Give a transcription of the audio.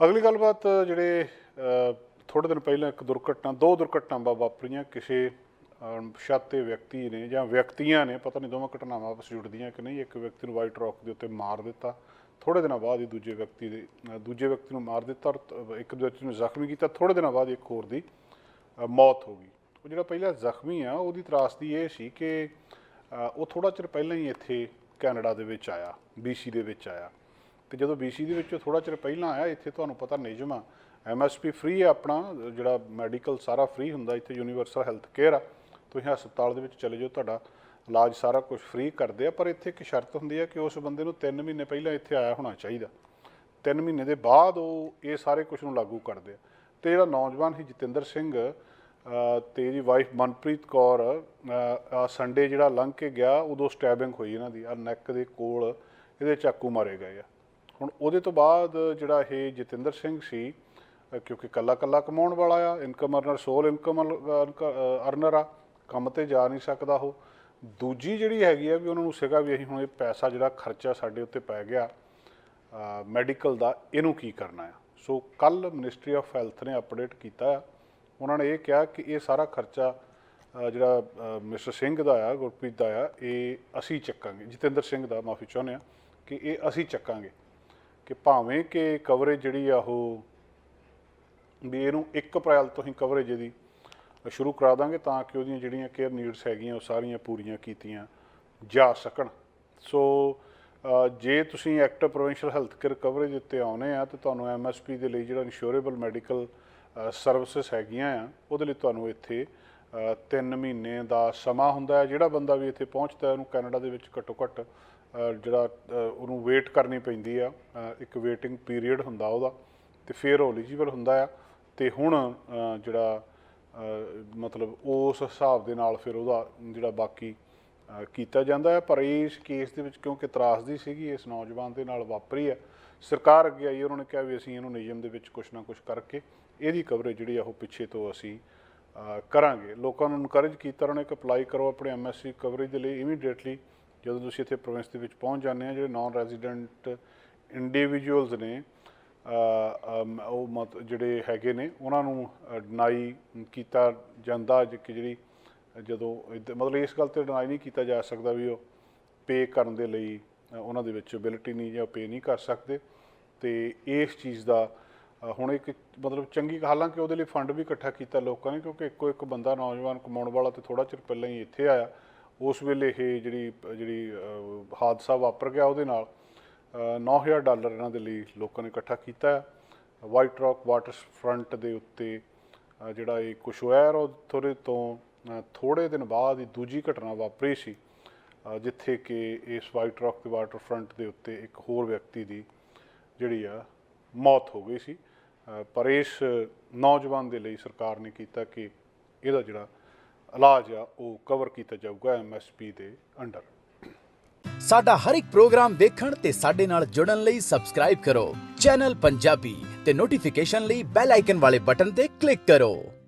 ਅਗਲੀ ਗੱਲਬਾਤ ਜਿਹੜੇ ਅ, ਥੋੜੇ ਦਿਨ ਪਹਿਲਾਂ ਇੱਕ ਦੁਰਘਟਨਾ ਦੋ ਦੁਰਘਟਨਾਵਾਂ ਵਾਪਰੀਆਂ। ਕਿਸੇ ਅਣਪਛਾਤੇ ਵਿਅਕਤੀ ਨੇ ਜਾਂ ਵਿਅਕਤੀਆਂ ਨੇ ਪਤਾ ਨਹੀਂ ਦੋਵਾਂ ਘਟਨਾਵਾਂ ਆਪਸ ਜੁੜਦੀਆਂ ਕਿ ਨਹੀਂ ਇੱਕ ਵਿਅਕਤੀ ਨੂੰ ਵਾਈਟ ਰੌਕ ਦੇ ਉੱਤੇ ਮਾਰ ਦਿੱਤਾ। ਥੋੜੇ ਦਿਨਾਂ ਬਾਅਦ ਹੀ ਦੂਜੇ ਵਿਅਕਤੀ ਦੇ ਦੂਜੇ ਵਿਅਕਤੀ ਨੂੰ ਮਾਰ ਦਿੱਤਾ ਔਰ ਇੱਕ ਵਿਅਕਤੀ ਨੂੰ ਜ਼ਖਮੀ ਕੀਤਾ। ਥੋੜੇ ਦਿਨਾਂ ਬਾਅਦ ਇੱਕ ਹੋਰ ਦੀ ਮੌਤ ਹੋ ਗਈ। ਉਹ ਜਿਹੜਾ ਪਹਿਲਾ ਜ਼ਖਮੀ ਆ ਉਹਦੀ ਤਰਾਸਦੀ ਇਹ ਸੀ ਕਿ ਉਹ ਥੋੜਾ ਚਿਰ ਪਹਿਲਾਂ ਹੀ ਇੱਥੇ ਕੈਨੇਡਾ ਦੇ ਵਿੱਚ ਆਇਆ BC ਦੇ ਵਿੱਚ ਆਇਆ। ਤੇ ਜਦੋਂ BC ਦੇ ਵਿੱਚੋਂ ਥੋੜਾ ਚਿਰ ਪਹਿਲਾਂ ਆਇਆ ਇੱਥੇ ਤੁਹਾਨੂੰ ਪਤਾ ਨਿਯਮ ਆ। ਐਮਐਸਪੀ ਫ੍ਰੀ ਆ ਆਪਣਾ ਜਿਹੜਾ ਮੈਡੀਕਲ ਸਾਰਾ ਫ੍ਰੀ ਹੁੰਦਾ ਇੱਥੇ ਯੂਨੀਵਰਸਲ ਹੈਲਥ ਕੇਅਰ ਆ। ਤੁਸੀਂ ਹਸਪਤਾਲ ਦੇ ਵਿੱਚ ਚਲੇ ਜਾਓ ਤੁਹਾਡਾ ਇਲਾਜ ਸਾਰਾ ਕੁਝ ਫ੍ਰੀ ਕਰਦੇ ਆ ਪਰ ਇੱਥੇ ਇੱਕ ਸ਼ਰਤ ਹੁੰਦੀ ਹੈ ਕਿ ਉਸ ਬੰਦੇ ਨੂੰ 3 ਮਹੀਨੇ ਪਹਿਲਾਂ ਇੱਥੇ ਆਇਆ ਹੋਣਾ ਚਾਹੀਦਾ। 3 ਮਹੀਨੇ ਦੇ ਬਾਅਦ ਉਹ ਇਹ ਸਾਰੇ ਕੁਝ ਨੂੰ ਲਾਗੂ ਕਰਦੇ ਆ। ਤੇ ਜਿਹੜਾ ਨੌਜਵਾਨ ਸੀ ਜਤਿੰਦਰ ਸਿੰਘ ਅ, ਤੇ ਇਹਦੀ ਵਾਈਫ ਮਨਪ੍ਰੀਤ ਕੌਰ ਸੰਡੇ ਜਿਹੜਾ ਲੰਘ ਕੇ ਗਿਆ ਉਦੋਂ ਸਟੈਬਿੰਗ ਹੋਈ ਇਹਨਾਂ ਦੀ ਆ ਨੈਕ ਦੇ ਕੋਲ ਇਹਦੇ ਚਾਕੂ ਮਾਰੇ ਗਏ ਆ। ਹੁਣ ਉਹਦੇ ਤੋਂ ਬਾਅਦ ਜਿਹੜਾ ਇਹ ਜਤਿੰਦਰ ਸਿੰਘ ਸੀ ਕਿਉਂਕਿ ਕੱਲਾ ਕੱਲਾ ਕਮਾਉਣ ਵਾਲਾ ਆ ਇਨਕਮ ਅਰਨਰ ਸੋਲ ਇਨਕਮ ਅਰਨਰ ਆ, ਕੰਮ ਤੇ ਜਾ ਨਹੀਂ ਸਕਦਾ ਉਹ। ਦੂਜੀ ਜਿਹੜੀ ਹੈਗੀ ਆ ਵੀ ਉਹਨਾਂ ਨੂੰ ਸੀਗਾ ਵੀ ਅਸੀਂ ਹੁਣ ਇਹ ਪੈਸਾ ਜਿਹੜਾ ਖਰਚਾ ਸਾਡੇ ਉੱਤੇ ਪੈ ਗਿਆ ਮੈਡੀਕਲ ਦਾ, ਇਹਨੂੰ ਕੀ ਕਰਨਾ ਆ? ਸੋ ਕੱਲ ਮਿਨਿਸਟਰੀ ਆਫ ਹੈਲਥ ਨੇ ਅਪਡੇਟ ਕੀਤਾ ਆ। ਉਹਨਾਂ ਨੇ ਇਹ ਕਿਹਾ ਕਿ ਇਹ ਸਾਰਾ ਖਰਚਾ ਜਿਹੜਾ ਮਿਸਟਰ ਸਿੰਘ ਦਾ ਆ, ਗੁਰਪ੍ਰੀਤ ਦਾ ਆ, ਇਹ ਅਸੀਂ ਚੱਕਾਂਗੇ। ਜਤਿੰਦਰ ਸਿੰਘ ਦਾ, ਮਾਫੀ ਚਾਹੁੰਦੇ ਆ, ਕਿ ਇਹ ਅਸੀਂ ਚੱਕਾਂਗੇ। ਕਿ ਭਾਵੇਂ ਕਿ ਕਵਰੇਜ ਜਿਹੜੀ ਆ ਉਹ ਵੀ ਇਹਨੂੰ 1 ਅਪ੍ਰੈਲ ਤੋਂ ਹੀ ਕਵਰੇਜ ਇਹਦੀ ਸ਼ੁਰੂ ਕਰਾ ਦਾਂਗੇ ਤਾਂ ਕਿ ਉਹਦੀਆਂ ਜਿਹੜੀਆਂ ਕੇਅਰ ਨੀਡਸ ਹੈਗੀਆਂ ਉਹ ਸਾਰੀਆਂ ਪੂਰੀਆਂ ਕੀਤੀਆਂ ਜਾ ਸਕਣ। ਸੋ ਜੇ ਤੁਸੀਂ active provincial health care coverage ਉੱਤੇ ਆਉਨੇ ਆ, ਤਾਂ ਤੁਹਾਨੂੰ ਐਮਐਸਪੀ ਦੇ ਲਈ ਜਿਹੜਾ ਇੰਸ਼ੋਰੇਬਲ ਮੈਡੀਕਲ ਸਰਵਿਸਿਜ਼ ਹੈਗੀਆਂ ਆ, ਉਹਦੇ ਲਈ ਤੁਹਾਨੂੰ ਇੱਥੇ 3 ਮਹੀਨੇ ਦਾ ਸਮਾਂ ਹੁੰਦਾ ਹੈ। ਜਿਹੜਾ ਬੰਦਾ ਵੀ ਇੱਥੇ ਪਹੁੰਚਦਾ ਉਹਨੂੰ ਕੈਨੇਡਾ ਦੇ ਵਿੱਚ ਘੱਟੋ ਘੱਟ ਜਿਹੜਾ ਉਹਨੂੰ ਵੇਟ ਕਰਨੀ ਪੈਂਦੀ ਆ। ਇੱਕ ਵੇਟਿੰਗ ਪੀਰੀਅਡ ਹੁੰਦਾ ਉਹਦਾ ਤੇ ਫਿਰ ਉਹ ਐਲੀਜੀਬਲ ਹੁੰਦਾ ਆ ਤੇ ਹੁਣ ਜਿਹੜਾ ਮਤਲਬ ਉਸ ਹਿਸਾਬ ਦੇ ਨਾਲ ਫਿਰ ਉਹਦਾ ਜਿਹੜਾ ਬਾਕੀ ਕੀਤਾ ਜਾਂਦਾ ਹੈ। ਪਰ ਇਸ ਕੇਸ ਦੇ ਵਿੱਚ ਕਿਉਂਕਿ ਤਰਾਸਦੀ ਸੀਗੀ, ਇਸ ਨੌਜਵਾਨ ਦੇ ਨਾਲ ਵਾਪਰੀ ਹੈ। ਸਰਕਾਰ ਅੱਗੇ ਆਈ ਉਹਨਾਂ ਨੇ ਕਿਹਾ ਵੀ ਅਸੀਂ ਇਹਨੂੰ ਨਿਯਮ ਦੇ ਵਿੱਚ ਕੁਝ ਨਾ ਕੁਝ ਕਰਕੇ ਇਹਦੀ ਕਵਰੇਜ ਜਿਹੜੀ ਆ ਉਹ ਪਿੱਛੇ ਤੋਂ ਅਸੀਂ ਕਰਾਂਗੇ। ਲੋਕਾਂ ਨੂੰ ਇਨਕਰੇਜ ਕੀਤਾ, ਉਹਨਾਂ ਨੇ ਕਿ ਅਪਲਾਈ ਕਰੋ ਆਪਣੇ ਐਮਐਸਸੀ ਕਵਰੇਜ ਦੇ ਲਈ ਇਮੀਡੀਏਟਲੀ ਜਦੋਂ ਤੁਸੀਂ ਇੱਥੇ ਪ੍ਰੋਵਿੰਸ ਦੇ ਵਿੱਚ ਪਹੁੰਚ ਜਾਂਦੇ ਆ ਜਿਹੜੇ ਨਾਨ ਰੈਜ਼ੀਡੈਂਟ ਇੰਡੀਵਿਜੂਅਲਸ ਨੇ ਉਹ ਮਤ, ਜਿਹੜੇ ਹੈਗੇ ਨੇ, ਉਹਨਾਂ ਨੂੰ ਡਿਨਾਈ ਕੀਤਾ ਜਾਂਦਾ ਕਿ ਜਿਹੜੀ, ਜਦੋਂ ਇੱਧ- ਮਤਲਬ ਇਸ ਗੱਲ ਤੇ ਡਿਨਾਈ ਨਹੀਂ ਕੀਤਾ ਜਾ ਸਕਦਾ ਵੀ ਉਹ ਪੇ ਕਰਨ ਦੇ ਲਈ ਉਹਨਾਂ ਦੇ ਵਿੱਚ ਐਬਿਲਿਟੀ ਨਹੀਂ ਜਾਂ ਪੇ ਨਹੀਂ ਕਰ ਸਕਦੇ। ਤੇ ਇਸ ਚੀਜ਼ ਦਾ ਹੁਣ ਇੱਕ ਮਤਲਬ ਚੰਗੀ ਹਾਲਾਂਕਿ ਉਹਦੇ ਲਈ ਫੰਡ ਵੀ ਇਕੱਠਾ ਕੀਤਾ ਲੋਕਾਂ ਨੇ ਕਿਉਂਕਿ ਇੱਕੋ ਇੱਕ ਬੰਦਾ ਨੌਜਵਾਨ ਕਮਾਉਣ ਵਾਲਾ ਤੇ ਥੋੜਾ ਚਿਰ ਪਹਿਲਾਂ ਹੀ ਇੱਥੇ ਆਇਆ। ਉਸ ਵੇਲੇ ਇਹ ਜਿਹੜੀ ਜਿਹੜੀ ਹਾਦਸਾ ਵਾਪਰ ਗਿਆ ਉਹਦੇ ਨਾਲ ਅ, 9000 ਡਾਲਰ ਇਹਨਾਂ ਦੇ ਲਈ ਲੋਕਾਂ ਨੇ ਇਕੱਠਾ ਕੀਤਾ। ਹੈ ਵਾਈਟ ਰੌਕ ਵਾਟਰ ਫਰੰਟ ਦੇ ਉੱਤੇ ਜਿਹੜਾ ਇਹ ਕੁਛ ਹੋਇਆ ਔਰ ਉਹ ਥੋੜੇ ਤੋਂ ਅ, ਥੋੜੇ ਦਿਨ ਬਾਅਦ ਹੀ ਦੂਜੀ ਘਟਨਾ ਵਾਪਰੀ ਸੀ ਜਿੱਥੇ ਕਿ ਇਸ ਵਾਈਟ ਰੌਕ ਦੇ ਵਾਟਰ ਫਰੰਟ ਦੇ ਉੱਤੇ ਇੱਕ ਹੋਰ ਵਿਅਕਤੀ ਦੀ ਜਿਹੜੀ ਆ ਮੌਤ ਹੋ ਗਈ ਸੀ। ਪਰ ਇਸ ਨੌਜਵਾਨ ਦੇ ਲਈ ਸਰਕਾਰ ਨੇ ਕੀਤਾ ਕਿ ਇਹਦਾ ਜਿਹੜਾ ਇਲਾਜ ਆ, ਉਹ ਕਵਰ ਕੀਤਾ ਜਾਊਗਾ ਐਮਐਸਪੀ ਦੇ ਅੰਡਰ। ਸਾਡਾ ਹਰ ਇੱਕ ਪ੍ਰੋਗਰਾਮ ਦੇਖਣ ਤੇ ਸਾਡੇ ਨਾਲ ਜੁੜਨ ਲਈ ਸਬਸਕ੍ਰਾਈਬ ਕਰੋ। ਚੈਨਲ ਪੰਜਾਬੀ ਤੇ ਨੋਟੀਫਿਕੇਸ਼ਨ ਲਈ ਬੈਲ ਆਈਕਨ ਵਾਲੇ ਬਟਨ ਤੇ ਕਲਿੱਕ ਕਰੋ।